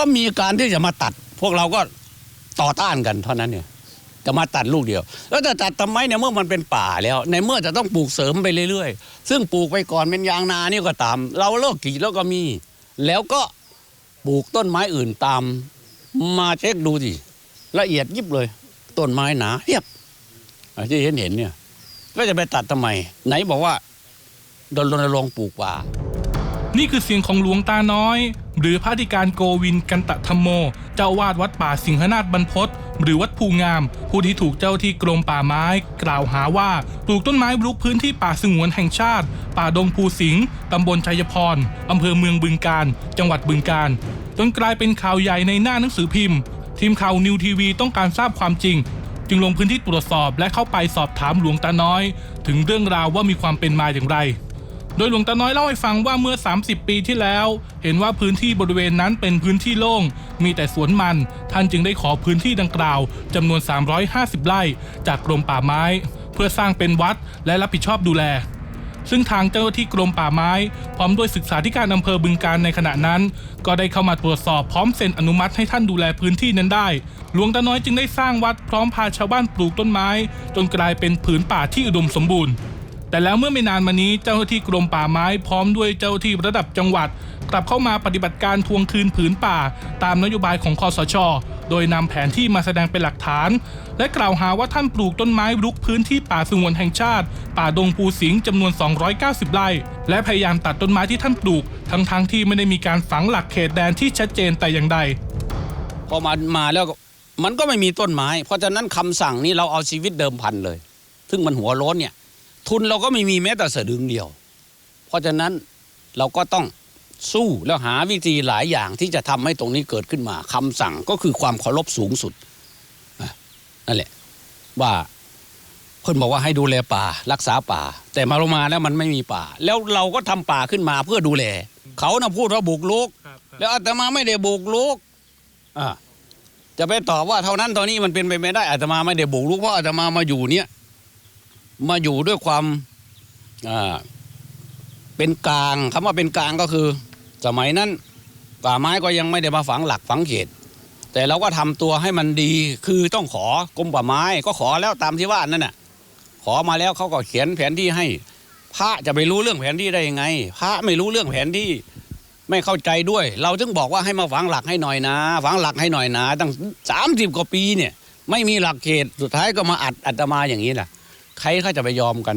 ก็มีการที่จะมาตัด พวกเราก็ต่อต้านกันเท่านั้นเนี่ยจะมาตัดลูกเดียว แล้วจะตัดทำไมเนี่ยเมื่อมันเป็นป่าแล้ว ในเมื่อจะต้องปลูกเสริมไปเรื่อยๆ ซึ่งปลูกไปก่อนเป็นยางนานี่ก็ตาม เราเลิกกรีดแล้วก็มี แล้วก็ปลูกต้นไม้อื่นตาม มาเช็คดูสิละเอียดยิบเลย ต้นไม้หนาเรียบที่เห็นเห็นเนี่ยก็จะไปตัดทำไม ไหนบอกว่าโดนรณรงค์ปลูกป่า นี่คือเสียงของหลวงตาน้อย หรือพระธิการโกวินกันตะธรรมโม เจ้าวาดวัดป่าสิงหนาฏบรรพตหรือวัดภูงาม ผู้ที่ถูกเจ้าที่กรมป่าไม้ กล่าวหาว่าปลูกต้นไม้รุกพื้นที่ป่าสงวนแห่งชาติ ป่าดงภูสิงห์ตำบลชัยพรอำเภอเมืองบึงการ จังหวัดบึงการจนกลายเป็นข่าวใหญ่ในหน้าหนังสือพิมพ์ ทีมข่าวนิวทีวีต้องการทราบความจริง จึงลงพื้นที่ตรวจสอบและเข้าไปสอบถามหลวงตาน้อย ถึงเรื่องราวว่ามีความเป็นมาอย่างไร ดยหลวงตาน้อยเล่าให้ฟังว่าเมื่อ 30 ปีที่แล้ว เห็นว่าพื้นที่บริเวณนั้นเป็นพื้นที่โล่ง มีแต่สวนมัน ท่านจึงได้ขอพื้นที่ดังกล่าวจำนวน 350 ไร่ จากกรมป่าไม้ เพื่อสร้างเป็นวัดและรับผิดชอบดูแล ซึ่งทางเจ้าหน้าที่กรมป่าไม้ พร้อมด้วยศึกษาธิการอำเภอบึงการในขณะนั้น ก็ได้เข้ามาตรวจสอบพร้อมเซ็นอนุมัติให้ท่านดูแลพื้นที่นั้นได้ หลวงตาน้อยจึงได้สร้างวัดพร้อมพาชาวบ้านปลูกต้นไม้ จนกลายเป็นผืนป่าที่อุดมสมบูรณ์ แต่แล้วเมื่อไม่นานมานี้เจ้าหน้าที่กรมป่าไม้พร้อมด้วยเจ้าหน้าที่ระดับจังหวัด กลับเข้ามาปฏิบัติการทวงคืนผืนป่า ตามนโยบายของคอสช โดยนำแผนที่มาแสดงเป็นหลักฐาน และกล่าวหาว่าท่านปลูกต้นไม้รุกพื้นที่ป่าสงวนแห่งชาติ ป่าดงภูสิงห์จำนวน 290 ไร่ และพยายามตัดต้นไม้ที่ท่านปลูก ทั้งๆที่ไม่ได้มีการฝังหลักเขตแดนที่ชัดเจนแต่อย่างใดพอมามาแล้วก็มันก็ไม่มีต้นไม้ เพราะฉะนั้นคำสั่งนี้เราเอาชีวิตเดิมพันเลย ซึ่งมันหัวโล้นเนี่ย ทุนเราก็ไม่มีแม้แต่สะดึงเดียว เพราะฉะนั้นเราก็ต้องสู้แล้วหาวิธีหลายอย่างที่จะทำให้ตรงนี้เกิดขึ้นมาคำสั่งก็คือความเคารพสูงสุดอะนั่นแหละว่าเพิ่นบอกว่าให้ดูแลป่ารักษาป่า แต่มาลงมาแล้วมันไม่มีป่า แล้วเราก็ทำป่าขึ้นมาเพื่อดูแล เขานะพูดว่าบุกลุก แล้วอาตมาไม่ได้บุกลุกอ่าจะไปตอบว่าเท่านั้นเท่านี้มันเป็นไปไม่ได้อาตมาไม่ได้บุกลุกเพราะอาตมามาอยู่เนี่ย มาอยู่ด้วยความเป็นกลางคำว่าเป็นกลางก็คือ สมัยนั้นป่าไม้ก็ยังไม่ได้มาฝังหลักฝังเขต แต่เราก็ทำตัวให้มันดีคือต้องขอกรมป่าไม้ ก็ขอแล้วตามที่ว่านั่นน่ะขอมาแล้วเขาก็เขียนแผนที่ให้ พระจะไปรู้เรื่องแผนที่ได้ยังไง พระไม่รู้เรื่องแผนที่ไม่เข้าใจด้วย เราจึงบอกว่าให้มาฝังหลักให้หน่อยนะฝังหลักให้หน่อยนะตั้งสามสิบกว่าปีเนี่ย ไม่มีหลักเขตสุดท้ายก็มาอัดอัตมาอย่างนี้แหละ ใครเขาจะไปยอมกัน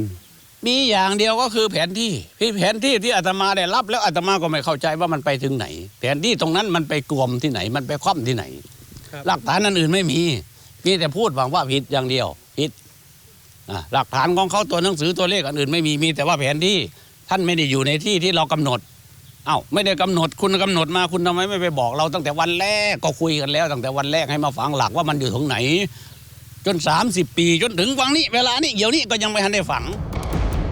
มีอย่างเดียวก็คือแผนที่พี่แผนที่ที่อาตมาได้รับ แล้วอาตมาก็ไม่เข้าใจว่ามันไปถึงไหน แผนที่ตรงนั้นมันไปกลวมที่ไหน มันไปคว่ำที่ไหนครับหลักฐานอันอื่นไม่มีมีแต่พูดหวังว่าผิดอย่างเดียวผิดอะหลักฐานของเขาตัวหนังสือตัวเลขอันอื่นไม่มีมีแต่ว่าแผนที่ท่านไม่ได้อยู่ในที่ที่เรากำหนดเอ้าไม่ได้กำหนดคุณกำหนดมาคุณทำไมไม่ไปบอกเราตั้งแต่วันแรกก็คุยกันแล้ว ตั้งแต่วันแรกให้มาฝังหลักว่ามันอยู่ตรงไหน จน 30 ปี จนถึงวังนี้เวลานี้เดี๋ยวนี้ก็ยังไม่ทันได้ฝัง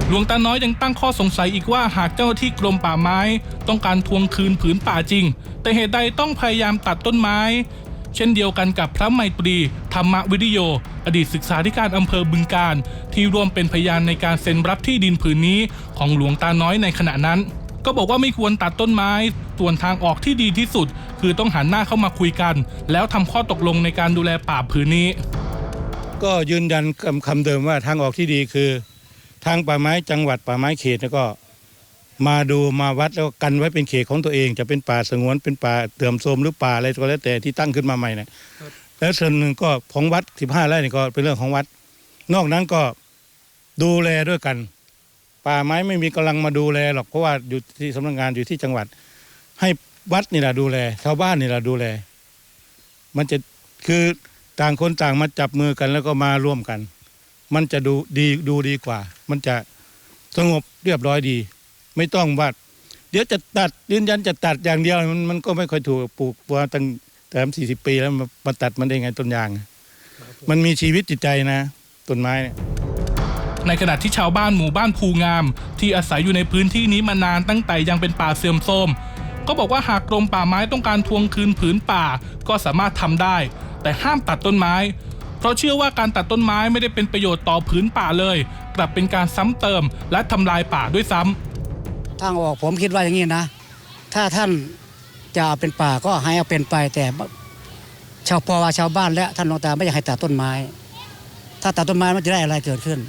หลวงตาน้อยยังตั้งข้อสงสัยอีกว่าหากเจ้าหน้าที่กรมป่าไม้ ต้องการทวงคืนผืนป่าจริง แต่เหตุใดต้องพยายามตัดต้นไม้ เช่นเดียวกันกับพระไมตรี ธรรมวิริโย อดีตศึกษาธิการอำเภอบึงการ ที่ร่วมเป็นพยานในการเซ็นรับที่ดินผืนนี้ของหลวงตาน้อยในขณะนั้น ก็บอกว่าไม่ควรตัดต้นไม้ ส่วนทางออกที่ดีที่สุด คือต้องหันหน้าเข้ามาคุยกัน แล้วทำข้อตกลงในการดูแลป่าผืนนี้ ก็ยืนยันคำคำเดิมว่าทางออกที่ดีคือ ทางป่าไม้จังหวัดป่าไม้เขตแล้วก็มาดูมาวัดแล้วกันไว้เป็นเขตของตัวเอง จะเป็นป่าสงวนเป็นป่าเตื่อมโทรมหรือป่าอะไรก็แล้วแต่ที่ตั้งขึ้นมาใหม่นี่ยแล้วส่วนหนึ่งก็ของวัด15ไร่นี่ก็เป็นเรื่องของวัด นอกนั้นก็ดูแลด้วยกัน ป่าไม้ไม่มีกำลังมาดูแลหรอกเพราะว่าอยู่ที่สำนักงานอยู่ที่จังหวัด ให้วัดนี่แหละดูแลชาวบ้านนี่แหละดูแล มันจะคือ ต่างคนต่างมาจับมือกันแล้วก็มาร่วมกัน มันจะดูดีดูดีกว่า มันจะสงบเรียบร้อยดี ไม่ต้องว่าเดี๋ยวจะตัดยืนยันจะตัดอย่างเดียว มันมันก็ไม่ค่อยถูกปลูกมาตั้งแต่สี่สิบปีแล้วมามาตัดมันได้ไงต้นยาง มันมีชีวิตจิตใจนะต้นไม้เนี่ยในขณะที่ชาวบ้านหมู่บ้านภูงาม ที่อาศัยอยู่ในพื้นที่นี้มานานตั้งแต่ยังเป็นป่าเสื่อมโทรมก็บอกว่าหากกรมป่าไม้ต้องการทวงคืนผืนป่าก็สามารถทำได้ แต่ห้ามตัดต้นไม้ เพราะเชื่อว่าการตัดต้นไม้ไม่ได้เป็นประโยชน์ต่อผืนป่าเลย กลับเป็นการซ้ำเติมและทำลายป่าด้วยซ้ำทางออกผมคิดว่าอย่างนี้นะ ถ้าท่านจะเอาเป็นป่าก็ให้เอาเป็นไป แต่ชาวพอว่าชาวบ้านและท่านหลวงตาไม่อยากให้ตัดต้นไม้ ถ้าตัดต้นไม้มันจะได้อะไรเกิดขึ้น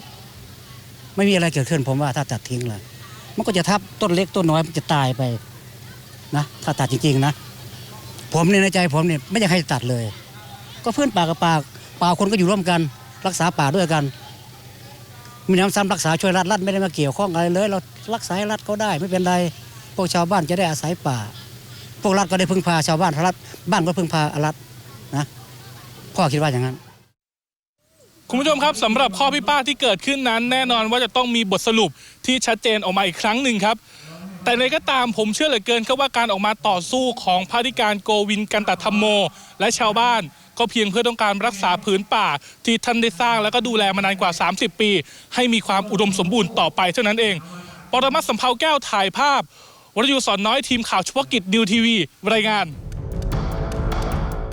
ไม่มีอะไรเกิดขึ้น ผมว่าถ้าตัดทิ้งเลยมันก็จะทับต้นเล็กต้นน้อยมันจะตายไปนะถ้าตัดจริงๆนะ ผมเนี่ยในใจผมเนี่ยไม่อยากให้ตัดเลย ก็เพื่อนป่ากับป่าป่าคนก็อยู่ร่วมกัน รักษาป่าด้วยกัน มีน้ำซ้ำรักษาช่วยรัฐรัฐไม่ได้มาเกี่ยวข้องอะไรเลย เรารักษาให้รัฐเขาได้ไม่เป็นไรพวกชาวบ้านจะได้อาศัยป่า พวกรัฐก็ได้พึ่งพาชาวบ้านรัฐบ้านก็พึ่งพารัฐนะพ่อคิดว่าอย่างนั้นคุณผู้ชมครับสำหรับข้อพิพาทที่เกิดขึ้นนั้น แน่นอนว่าจะต้องมีบทสรุปที่ชัดเจนออกมาอีกครั้งหนึ่งครับ แต่ในก็ตามผมเชื่อเหลือเกินครับว่าการออกมาต่อสู้ของพระธิการโกวินกันตธรรมโม และชาวบ้าน ก็เพียงเพื่อต้องการรักษาผืนป่า ที่ท่านได้สร้างแล้วก็ดูแลมานานกว่า 30 ปี ให้มีความอุดมสมบูรณ์ต่อไปเท่านั้นเองปรมัตสัมภาวแก้วถ่ายภาพวรยุสอนน้อยทีมข่าวเฉพาะกิจดิวทีวีรายงาน